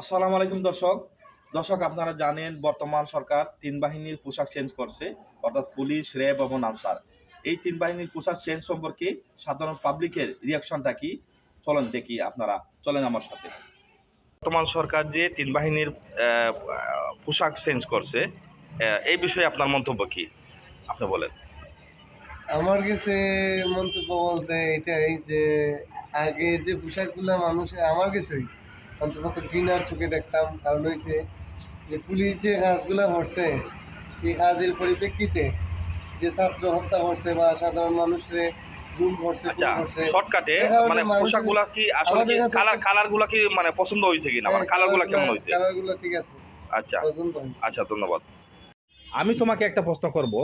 আসসালামু আলাইকুম দর্শক। দর্শক, আপনারা জানেন বর্তমান সরকার তিন বাহিনীর পোশাক চেঞ্জ করছে, অর্থাৎ পুলিশ, র্যাব এবং আনসার। এই তিন বাহিনীর পোশাক চেঞ্জ সম্পর্কে সাধারণ পাবলিকের রিয়াকশনটা কি? চলেন দেখি আপনারা। চলেন আমার সাথে। বর্তমান সরকার যে তিন বাহিনীর পোশাক চেঞ্জ করছে এই বিষয়ে আপনার মন্তব্য কি? আপনি বলেন। আমার কাছে মন্তব্য বলতে এটাই যে, আগে যে পোশাকগুলো মানুষের আমার কাছেই অন্তত ঘৃণার চোখে দেখতাম কারণ হয়েছে যে পুলিশ যে কাজগুলো করছে এই কাজের পরিপ্রেক্ষিতে যে ছাত্র হত্যা করছে বা সাধারণ মানুষের আচ্ছা শর্টকাটে মানে পোশাকগুলা কি আসলে কি কালার কালারগুলা কি মানে পছন্দ হয়েছে কিনা? মানে কালারগুলা কেমন হয়েছে কালারগুলো ঠিক আছে। আচ্ছা। আচ্ছা ধন্যবাদ। আমি তোমাকে একটা প্রশ্ন করব।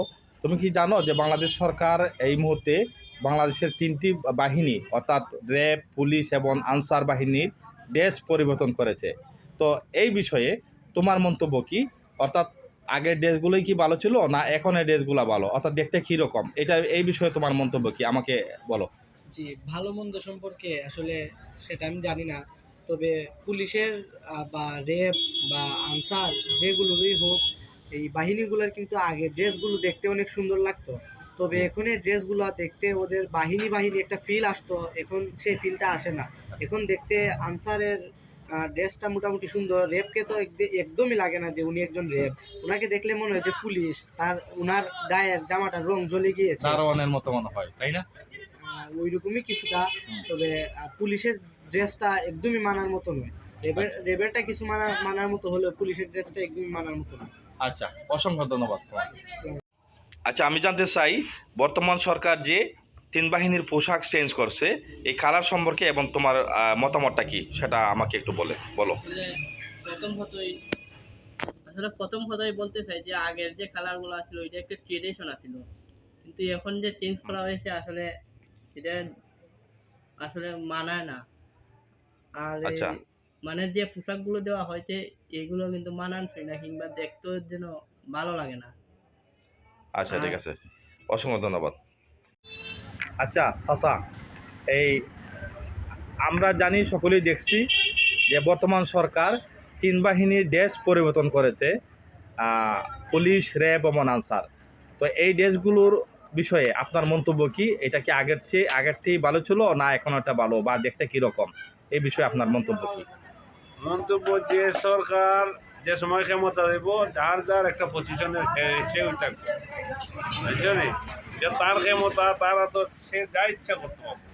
তুমি কি জানো যে বাংলাদেশ সরকার এই মুহূর্তে বাংলাদেশের তিনটি বাহিনী অর্থাৎ র্যাব পুলিশ এবং আনসার বাহিনীর ড্রেস পরিবর্তন করেছে। তো এই বিষয়ে তোমার মন্তব্য কি? অর্থাৎ আগের ড্রেসগুলোই কি ভালো ছিল না এখনের ড্রেসগুলো ভালো? অর্থাৎ দেখতে কী রকম এটা এই বিষয়ে তোমার মন্তব্য কি? আমাকে বলো। জি, ভালো মন্দ সম্পর্কে আসলে সেটা আমি জানি না। তবে পুলিশের বা রেপ বা আনসার যেগুলোই হোক, এই বাহিনীগুলোর কিন্তু আগে ড্রেসগুলো দেখতে অনেক সুন্দর লাগতো। তবে এখন এই ড্রেসগুলো দেখতে ওদের বাহিনী বাহিনী একটা ফিল আসতো এখন সেই ফিলটা আসে না। এখন দেখতে আনসারের ড্রেসটা মোটামুটি সুন্দর রেপকে তো একদি- একদমই লাগে না যে উনি একজন রেপ ওনাকে দেখলে মনে হয় যে পুলিশ তার ওনার গায়ের জামাটার রং জ্বলে গিয়েছে। দারোয়ানের মতো মনে হয় তাই না? ওই রকমই কিছুটা তবে পুলিশের ড্রেসটা একদমই মানার মতো নয়। রেবের রেবেরটা কিছু মানার মানার মতো হলেও পুলিশের ড্রেসটা একদমই মানার মতো নয়। আচ্ছা অসংখ্য ধন্যবাদ আচ্ছা আমি জানতে চাই বর্তমান সরকার যে তিন বাহিনীর পোশাক চেঞ্জ করছে এই কালার সম্পর্কে এবং তোমার মতামতটা কি? সেটা আমাকে একটু বলে বলো। আসলে প্রথম আসলে প্রথম হতোই বলতে চাই যে আগের যে কালারগুলো ছিল ওইটা একটা ট্রেডিশন আছিল। কিন্তু এখন যে চেঞ্জ করা হয়েছে আসলে এটা আসলে মানায় না। আর আচ্ছা। মানে যে পোশাকগুলো দেওয়া হয়েছে এগুলো কিন্তু মানানসই না কিংবা দেখতেও যেন ভালো লাগে না। আচ্ছা ঠিক আছে। অসংখ্য ধন্যবাদ। আচ্ছা চাচা এই আমরা জানি সকলেই দেখছি যে বর্তমান সরকার তিন বাহিনীর দেশ পরিবর্তন করেছে আহ, পুলিশ র্যাব এবং আনসার। তো এই দেশগুলোর বিষয়ে আপনার মন্তব্য কি? এটা কি আগের চেয়ে আগের চেয়ে ভালো ছিল না এখন একটা ভালো বা দেখতে কীরকম? এই বিষয়ে আপনার মন্তব্য কি? মন্তব্য যে সরকার যে সময় ক্ষমতা দেব যার যার একটা পজিশনে কেউ থাকবে। বুঝছ যে তার ক্ষমতা তারা তো সে যা ইচ্ছা করতে পারবে।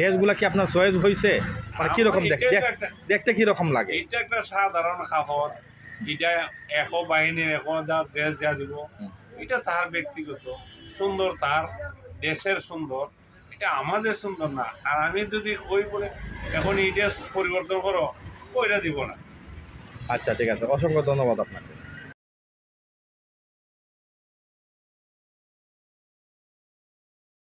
দেশগুলা কি আপনার চয়েস হয়েছে মানে কীরকম দেখতে এটা কীরকম লাগে? এইটা একটা সাধারণ খাবার এটা এক বাহিনীর এক যা দেশ যা দিব। এটা তার ব্যক্তিগত। সুন্দর তার। দেশের সুন্দর। এটা আমাদের সুন্দর না। আর আমি যদি ওই বলে এখন দেশ পরিবর্তন করো ওইটা দিব না। আচ্ছা ঠিক আছে। অসংখ্য ধন্যবাদ আপনাকে।